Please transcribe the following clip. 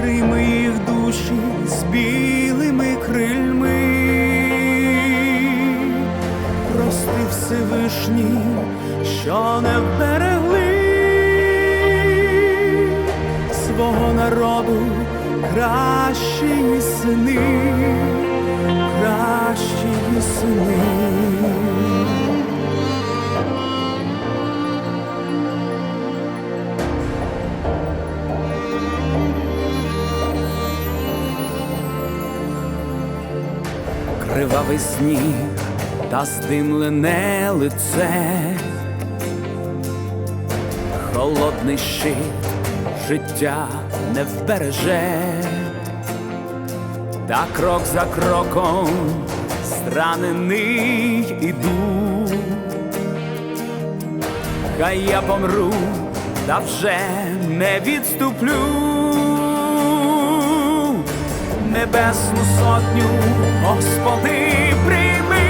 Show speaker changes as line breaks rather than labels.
прийми їх душі з білими крильми, прости Всевишній, що не вберегли свого народу кращі сини, кращі сини. Кривавий сніг та здимлене лице, холодний щит життя не вбереже, та крок за кроком зранений іду, хай я помру, та вже не відступлю
небесну сотню, Господи, прийми,